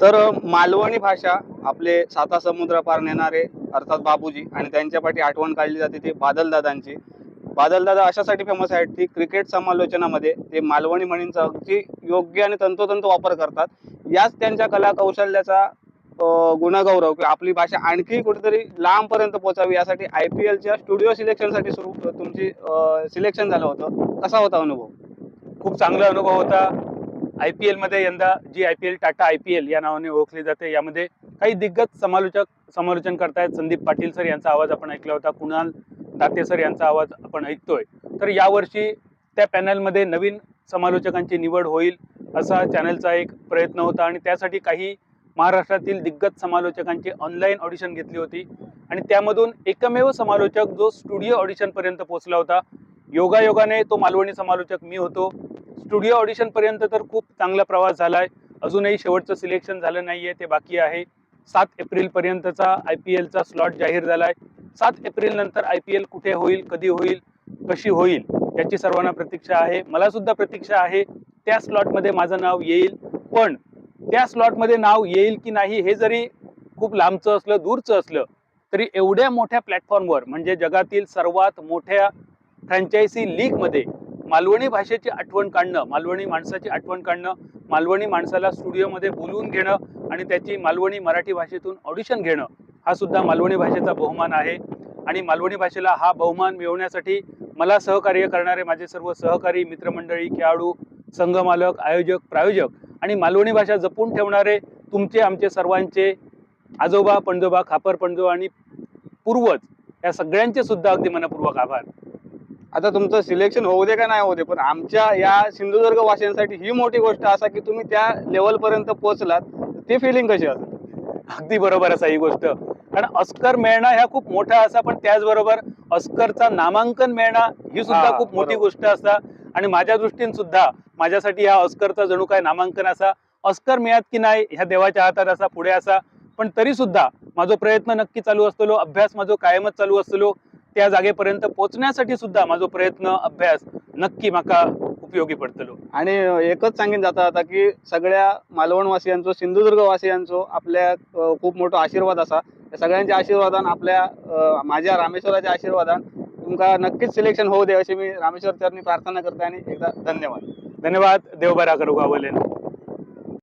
तर मालवणी भाषा आपले साता समुद्र पार नेणारे अर्थात बाबूजी आणि त्यांच्यापाठी आठवण काढली जाते ती बादलदादांची. बादलदादा अशासाठी फेमस आहेत की क्रिकेट समालोचनामध्ये ते मालवणी म्हणींचा अगदी योग्य आणि तंतोतंत वापर करतात. याच त्यांच्या कला कौशल्याचा गुणगौरव किंवा आपली भाषा आणखी कुठेतरी लांबपर्यंत पोहोचावी यासाठी आय पी एलच्या स्टुडिओ सिलेक्शनसाठी सुरू तुमची सिलेक्शन झालं होतं. कसा होता अनुभव? खूप चांगला अनुभव होता. आय पी एलमध्ये यंदा जी I P L Tata I P L या नावाने ओळखली जाते. यामध्ये काही दिग्गज समालोचक समालोचन करतायत. संदीप पाटील सर यांचा आवाज आपण ऐकला होता. कुणाल दाते सर यांचा आवाज आपण ऐकतोय. तर यावर्षी त्या पॅनलमध्ये नवीन समालोचकांची निवड होईल असा चॅनलचा एक प्रयत्न होता. आणि त्यासाठी काही महाराष्ट्रातील दिग्गज समालोचकांची ऑनलाईन ऑडिशन घेतली होती. आणि त्यामधून एकमेव समालोचक जो स्टुडिओ ऑडिशनपर्यंत पोहोचला होता योगायोगाने तो मालवणी समालोचक मी होतो. स्टुडिओ ऑडिशनपर्यंत तर खूप चांगला प्रवास झालाय. अजूनही शेवटचं सिलेक्शन झालं नाहीये ते बाकी आहे. सात एप्रिलपर्यंतचा आय पी एलचा स्लॉट जाहीर झालाय. सात एप्रिल नंतर आय पी एल कुठे होईल कधी होईल कशी होईल याची सर्वांना प्रतीक्षा आहे. मला सुद्धा प्रतीक्षा आहे त्या स्लॉटमध्ये माझं नाव येईल. पण त्या स्लॉटमध्ये नाव येईल की नाही हे जरी खूप लांबचं असलं दूरचं असलं तरी एवढ्या मोठ्या प्लॅटफॉर्मवर म्हणजे जगातील सर्वात मोठ्या फ्रँचायसी लीगमध्ये मालवणी भाषेची आठवण काढणं मालवणी माणसाची आठवण काढणं मालवणी माणसाला स्टुडिओमध्ये बोलवून घेणं आणि त्याची मालवणी मराठी भाषेतून ऑडिशन घेणं हा सुद्धा मालवणी भाषेचा बहुमान आहे. आणि मालवणी भाषेला हा बहुमान मिळवण्यासाठी मला सहकार्य करणारे माझे सर्व सहकारी मित्रमंडळी खेळाडू संघमालक आयोजक प्रायोजक आणि मालवणी भाषा जपून ठेवणारे तुमचे आमचे सर्वांचे आजोबा पणजोबा खापर पणजोबा आणि पूर्वज या सगळ्यांचे सुद्धा अगदी मनपूर्वक आभार. आता तुमचं सिलेक्शन होऊ दे का नाही होऊ दे पण आमच्या या सिंधुदुर्ग वासियांसाठी ही मोठी गोष्ट असा की तुम्ही त्या लेवल पर्यंत पोहोचलात ती फिलिंग कशी असेल? अगदी बरोबर असा ही गोष्ट. कारण ऑस्कर मिळणं ह्या खूप मोठा असा पण त्याचबरोबर ऑस्करचा नामांकन मिळणं ही सुद्धा खूप मोठी. गोष्ट असा. आणि माझ्या दृष्टीने सुद्धा माझ्यासाठी ह्या ऑस्करचा जणू काय नामांकन असा ऑस्कर मिळत की नाही ह्या देवाच्या हातात असा पुढे असा. पण तरी सुद्धा माझा प्रयत्न नक्की चालू असतलो अभ्यास माझा कायमच चालू असतलो त्या जागेपर्यंत पोहोचण्यासाठी सुद्धा माझा प्रयत्न अभ्यास नक्की माका उपयोगी पडतलो. आणि एकच सांगेन जाता आता की सगळ्या मालवणवासियांचो सिंधुदुर्ग वासियांचो आपल्या खूप मोठा आशीर्वाद असा. त्या सगळ्यांच्या आशीर्वादान आपल्या माझ्या रामेश्वराच्या आशीर्वादान तुमका नक्कीच सिलेक्शन होऊ दे अशी मी रामेश्वर चरणी प्रार्थना करते आणि एकदा धन्यवाद. धन्यवाद. देव बरा करू गावलेन.